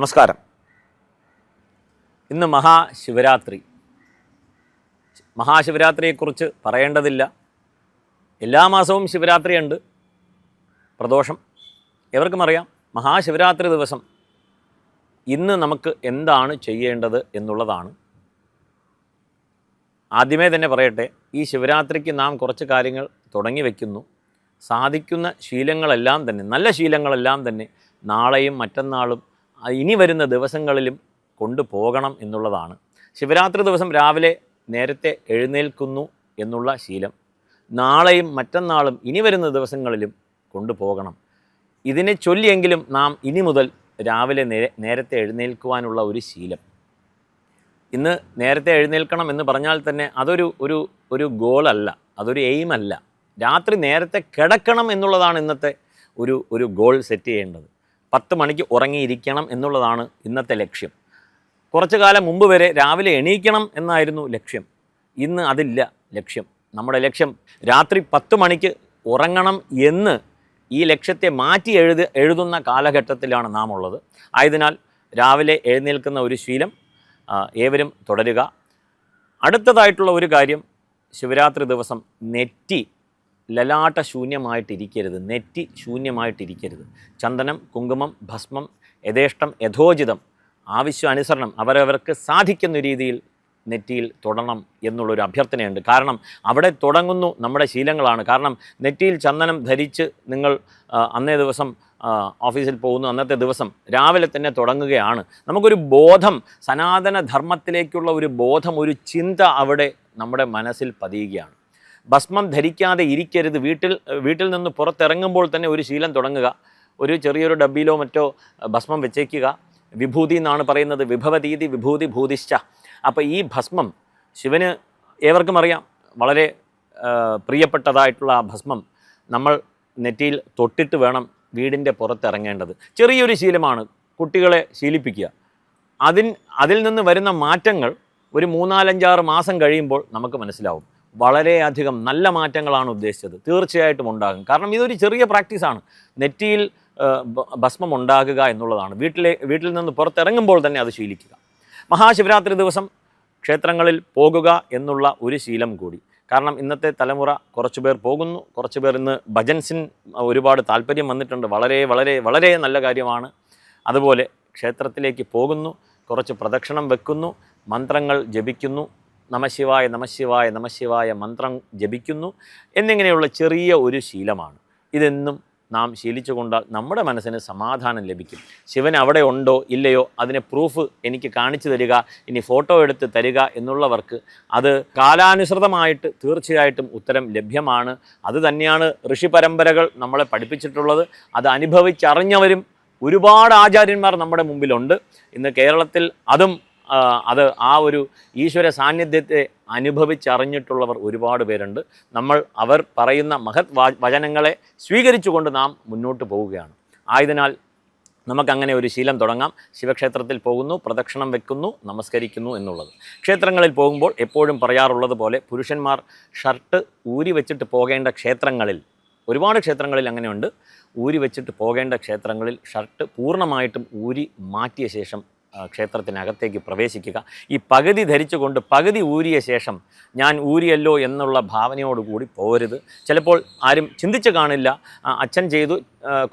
നമസ്കാരം. ഇന്ന് മഹാശിവരാത്രി. മഹാശിവരാത്രിയെക്കുറിച്ച് പറയേണ്ടതില്ല. എല്ലാ മാസവും ശിവരാത്രിയുണ്ട്. പ്രദോഷം. എവർക്കും അറിയാം മഹാശിവരാത്രി ദിവസം ഇന്ന് നമുക്ക് എന്താണ് ചെയ്യേണ്ടത് എന്നുള്ളതാണ്. ആദ്യമേ തന്നെ പറയട്ടെ ഈ ശിവരാത്രിക്ക് നാം കുറച്ച് കാര്യങ്ങൾ തുടങ്ങി വയ്ക്കുന്നു സാധിക്കുന്ന ശീലങ്ങളെല്ലാം തന്നെ നല്ല ശീലങ്ങളെല്ലാം തന്നെ നാളെയും മറ്റന്നാളും ഇനി വരുന്ന ദിവസങ്ങളിലും കൊണ്ടുപോകണം എന്നുള്ളതാണ്. ശിവരാത്രി ദിവസം രാവിലെ നേരത്തെ എഴുന്നേൽക്കുന്നു എന്നുള്ള ശീലം. നാളെയും മറ്റന്നാളും ഇനി വരുന്ന ദിവസങ്ങളിലും കൊണ്ടുപോകണം. ഇതിനെ ചൊല്ലിയെങ്കിലും നാം ഇനി മുതൽ രാവിലെ നേരത്തെ എഴുന്നേൽക്കുവാനുള്ള ഒരു ശീലം. ഇന്ന് നേരത്തെ എഴുന്നേൽക്കണം എന്ന് പറഞ്ഞാൽ തന്നെ അതൊരു ഒരു ഒരു ഗോളല്ല അതൊരു എയിമല്ല. രാത്രി നേരത്തെ കിടക്കണം എന്നുള്ളതാണ് ഇന്നത്തെ ഒരു ഒരു ഗോൾ സെറ്റ് ചെയ്യേണ്ടത്. പത്ത് മണിക്ക് ഉറങ്ങിയിരിക്കണം എന്നുള്ളതാണ് ഇന്നത്തെ ലക്ഷ്യം. കുറച്ചു കാലം മുമ്പ് വരെ രാവിലെ എണീക്കണം എന്നായിരുന്നു ലക്ഷ്യം. ഇന്ന് അതില്ല ലക്ഷ്യം. നമ്മുടെ ലക്ഷ്യം രാത്രി പത്ത് മണിക്ക് ഉറങ്ങണം എന്ന് ഈ ലക്ഷ്യത്തെ മാറ്റി എഴുതി എഴുതുന്ന കാലഘട്ടത്തിലാണ് നാം ഉള്ളത് ആയതിനാൽ രാവിലെ എഴുന്നേൽക്കുന്ന ഒരു ശീലം ഏവരും തുടരുക. അടുത്തതായിട്ടുള്ള ഒരു കാര്യം ശിവരാത്രി ദിവസം നെറ്റി ലലാട്ട ശൂന്യമായിട്ടിരിക്കരുത് നെറ്റി ശൂന്യമായിട്ടിരിക്കരുത്. ചന്ദനം കുങ്കുമം ഭസ്മം യഥേഷ്ടം യഥോചിതം ആവശ്യാനുസരണം അവരവർക്ക് സാധിക്കുന്ന രീതിയിൽ നെറ്റിയിൽ തൊടണം എന്നുള്ളൊരു അഭ്യർത്ഥനയുണ്ട്. കാരണം അവിടെ തുടങ്ങുന്നു നമ്മുടെ ശീലങ്ങളാണ്. കാരണം നെറ്റിയിൽ ചന്ദനം ധരിച്ച് നിങ്ങൾ അന്നേ ദിവസം ഓഫീസിൽ പോകുന്നു അന്നത്തെ ദിവസം രാവിലെ തന്നെ തുടങ്ങുകയാണ്. നമുക്കൊരു ബോധം സനാതന ധർമ്മത്തിലേക്കുള്ള ഒരു ബോധം ഒരു ചിന്ത അവിടെ നമ്മുടെ മനസ്സിൽ പതിയുകയാണ്. ഭസ്മം ധരിക്കാതെ ഇരിക്കരുത്. വീട്ടിൽ വീട്ടിൽ നിന്ന് പുറത്തിറങ്ങുമ്പോൾ തന്നെ ഒരു ശീലം തുടങ്ങുക. ഒരു ചെറിയൊരു ഡബ്ബിയിലോ മറ്റോ ഭസ്മം വെച്ചേക്കുക. വിഭൂതി എന്നാണ് പറയുന്നത്. വിഭവതീതി വിഭൂതി ഭൂതിശ്ച. അപ്പോൾ ഈ ഭസ്മം ശിവന് ഏവർക്കും അറിയാം. വളരെ പ്രിയപ്പെട്ടതായിട്ടുള്ള ആ ഭസ്മം നമ്മൾ നെറ്റിയിൽ തൊട്ടിട്ട് വേണം വീടിന്റെ പുറത്തിറങ്ങേണ്ടത്. ചെറിയൊരു ശീലമാണ്. കുട്ടികളെ ശീലിപ്പിക്കുക. അതിൻ അതിൽ നിന്ന് വരുന്ന മാറ്റങ്ങൾ ഒരു മൂന്നാലഞ്ചാറ് മാസം കഴിയുമ്പോൾ നമുക്ക് മനസ്സിലാവും. വളരെയധികം നല്ല മാറ്റങ്ങളാണ് ഉദ്ദേശിച്ചത്. തീർച്ചയായിട്ടും ഉണ്ടാകും. കാരണം ഇതൊരു ചെറിയ പ്രാക്ടീസാണ് നെറ്റിയിൽ ഭസ്മം ഉണ്ടാകുക എന്നുള്ളതാണ്. വീട്ടിലെ വീട്ടിൽ നിന്ന് പുറത്തിറങ്ങുമ്പോൾ തന്നെ അത് ശീലിക്കുക. മഹാശിവരാത്രി ദിവസം ക്ഷേത്രങ്ങളിൽ പോകുക എന്നുള്ള ഒരു ശീലം കൂടി. കാരണം ഇന്നത്തെ തലമുറ കുറച്ചുപേർ പോകുന്നു. കുറച്ചുപേർ ഇന്ന് ഭജൻസിൻ ഒരുപാട് താല്പര്യം വന്നിട്ടുണ്ട്. വളരെ വളരെ വളരെ നല്ല കാര്യമാണ്. അതുപോലെ ക്ഷേത്രത്തിലേക്ക് പോകുന്നു. കുറച്ച് പ്രദക്ഷിണം വെക്കുന്നു. മന്ത്രങ്ങൾ ജപിക്കുന്നു. നമശിവായ നമശിവായ നമശിവായ മന്ത്രം ജപിക്കുന്നു. എന്നിങ്ങനെയുള്ള ചെറിയ ഒരു ശീലമാണ്. ഇതെന്നും നാം ശീലിച്ചു കൊണ്ടാൽ നമ്മുടെ മനസ്സിന് സമാധാനം ലഭിക്കും. ശിവൻ അവിടെ ഉണ്ടോ ഇല്ലയോ അതിന് പ്രൂഫ് എനിക്ക് കാണിച്ചു തരിക ഇനി ഫോട്ടോ എടുത്ത് തരിക എന്നുള്ളവർക്ക് അത് കാലാനുസൃതമായിട്ട് തീർച്ചയായിട്ടും ഉത്തരം ലഭ്യമാണ്. അത് തന്നെയാണ് ഋഷി പരമ്പരകൾ നമ്മളെ പഠിപ്പിച്ചിട്ടുള്ളത്. അത് അനുഭവിച്ചറിഞ്ഞവരും ഒരുപാട് ആചാര്യന്മാർ നമ്മുടെ മുമ്പിലുണ്ട്. ഇന്ന് കേരളത്തിൽ അതും അത് ആ ഒരു ഈശ്വര സാന്നിധ്യത്തെ അനുഭവിച്ചറിഞ്ഞിട്ടുള്ളവർ ഒരുപാട് പേരുണ്ട്. നമ്മൾ അവർ പറയുന്ന മഹത് വചനങ്ങളെ സ്വീകരിച്ചുകൊണ്ട് നാം മുന്നോട്ട് പോവുകയാണ്. ആയതിനാൽ നമുക്കങ്ങനെ ഒരു ശീലം തുടങ്ങാം. ശിവക്ഷേത്രത്തിൽ പോകുന്നു പ്രദക്ഷിണം വെക്കുന്നു നമസ്കരിക്കുന്നു എന്നുള്ളത്. ക്ഷേത്രങ്ങളിൽ പോകുമ്പോൾ എപ്പോഴും പറയാറുള്ളത് പോലെ പുരുഷന്മാർ ഷർട്ട് ഊരി വെച്ചിട്ട് പോകേണ്ട ക്ഷേത്രങ്ങളിൽ ഒരുപാട് ക്ഷേത്രങ്ങളിൽ അങ്ങനെയുണ്ട്. ഊരി വെച്ചിട്ട് പോകേണ്ട ക്ഷേത്രങ്ങളിൽ ഷർട്ട് പൂർണമായിട്ടും ഊരി മാറ്റിയ ശേഷം ക്ഷേത്രത്തിനകത്തേക്ക് പ്രവേശിക്കുക. ഈ പകുതി ധരിച്ചുകൊണ്ട് പകുതി ഊരിയ ശേഷം ഞാൻ ഊരിയല്ലോ എന്നുള്ള ഭാവനയോടുകൂടി പോരുത് ചിലപ്പോൾ ആരും ചിന്തിച്ച് കാണില്ല. അച്ഛൻ ചെയ്തു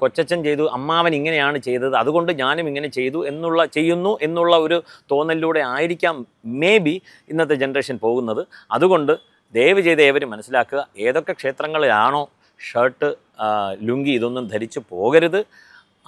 കൊച്ചച്ഛൻ ചെയ്തു അമ്മാവൻ ഇങ്ങനെയാണ് ചെയ്തത് അതുകൊണ്ട് ഞാനും ഇങ്ങനെ ചെയ്തു എന്നുള്ള ചെയ്യുന്നു എന്നുള്ള ഒരു തോന്നലിലൂടെ ആയിരിക്കാം മേ ബി ഇന്നത്തെ ജനറേഷൻ പോകുന്നത്. അതുകൊണ്ട് ദയവ് ചെയ്ത് ഏവരും മനസ്സിലാക്കുക ഏതൊക്കെ ക്ഷേത്രങ്ങളിലാണോ ഷർട്ട് ലുങ്കി ഇതൊന്നും ധരിച്ചു പോകരുത്.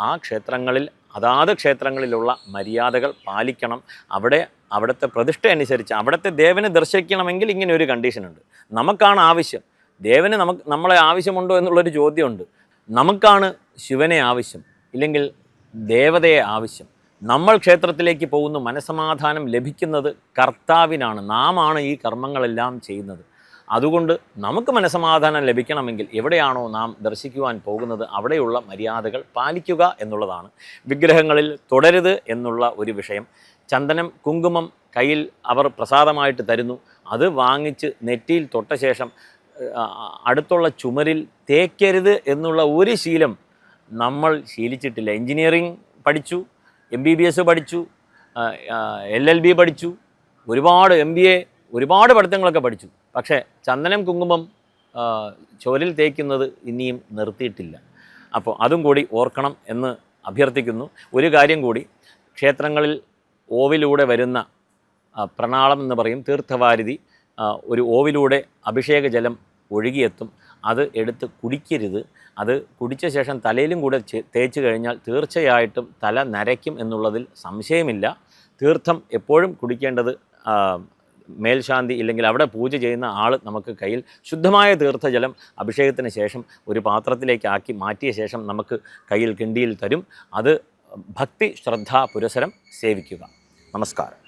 ആ ക്ഷേത്രങ്ങളിൽ അതാത് ക്ഷേത്രങ്ങളിലുള്ള മര്യാദകൾ പാലിക്കണം. അവിടെ അവിടുത്തെ പ്രതിഷ്ഠ അനുസരിച്ച് അവിടുത്തെ ദേവനെ ദർശിക്കണമെങ്കിൽ ഇങ്ങനെ ഒരു കണ്ടീഷനുണ്ട് നമുക്കാണ് ആവശ്യം. ദേവന് നമുക്ക് നമ്മളെ ആവശ്യമുണ്ടോ എന്നുള്ളൊരു ചോദ്യമുണ്ട്. നമുക്കാണ് ശിവനെ ആവശ്യം ഇല്ലെങ്കിൽ ദേവതയെ ആവശ്യം. നമ്മൾ ക്ഷേത്രത്തിലേക്ക് പോകുന്നു മനസമാധാനം ലഭിക്കുന്നത് കർത്താവിനാണ്. നാമാണ് ഈ കർമ്മങ്ങളെല്ലാം ചെയ്യുന്നത്. അതുകൊണ്ട് നമുക്ക് മനസമാധാനം ലഭിക്കണമെങ്കിൽ എവിടെയാണോ നാം ദർശിക്കുവാൻ പോകുന്നത് അവിടെയുള്ള മര്യാദകൾ പാലിക്കുക എന്നുള്ളതാണ്. വിഗ്രഹങ്ങളിൽ തുടരുത് എന്നുള്ള ഒരു വിഷയം. ചന്ദനം കുങ്കുമം കയ്യിൽ അവർ പ്രസാദമായിട്ട് തരുന്നു. അത് വാങ്ങിച്ച് നെറ്റിയിൽ തൊട്ട ശേഷം അടുത്തുള്ള ചുമരിൽ തേക്കരുത് എന്നുള്ള ഒരു ശീലം നമ്മൾ ശീലിച്ചിട്ടില്ല. എഞ്ചിനീയറിംഗ് പഠിച്ചു എം ബി ബി എസ് പഠിച്ചു എൽ എൽ ബി പഠിച്ചു ഒരുപാട് എം ബി എ ഒരുപാട് പഠിത്തങ്ങളൊക്കെ പഠിച്ചു. പക്ഷേ ചന്ദനം കുങ്കുമം ചോലിൽ തേക്കുന്നത് ഇനിയും നിർത്തിയിട്ടില്ല. അപ്പോൾ അതും കൂടി ഓർക്കണം എന്ന് അഭ്യർത്ഥിക്കുന്നു. ഒരു കാര്യം കൂടി ക്ഷേത്രങ്ങളിൽ ഓവിലൂടെ വരുന്ന പ്രണാളം എന്ന് പറയും തീർത്ഥവാരിധി ഒരു ഓവിലൂടെ അഭിഷേക ജലം ഒഴുകിയെത്തും. അത് എടുത്ത് കുടിക്കരുത്. അത് കുടിച്ച ശേഷം തലയിലും കൂടെ തേച്ച് കഴിഞ്ഞാൽ തീർച്ചയായിട്ടും തല നരയ്ക്കും എന്നുള്ളതിൽ സംശയമില്ല. തീർത്ഥം എപ്പോഴും കുടിക്കേണ്ടത് മേൽശാന്തി ഇല്ലെങ്കിൽ അവിടെ പൂജ ചെയ്യുന്ന ആൾ നമുക്ക് കയ്യിൽ ശുദ്ധമായ തീർത്ഥജലം അഭിഷേകത്തിന് ശേഷം ഒരു പാത്രത്തിലേക്കാക്കി മാറ്റിയ ശേഷം നമുക്ക് കയ്യിൽ കിണ്ടിയിൽ തരും. അത് ഭക്തി ശ്രദ്ധ പുരസരം സേവിക്കുക. നമസ്കാരം.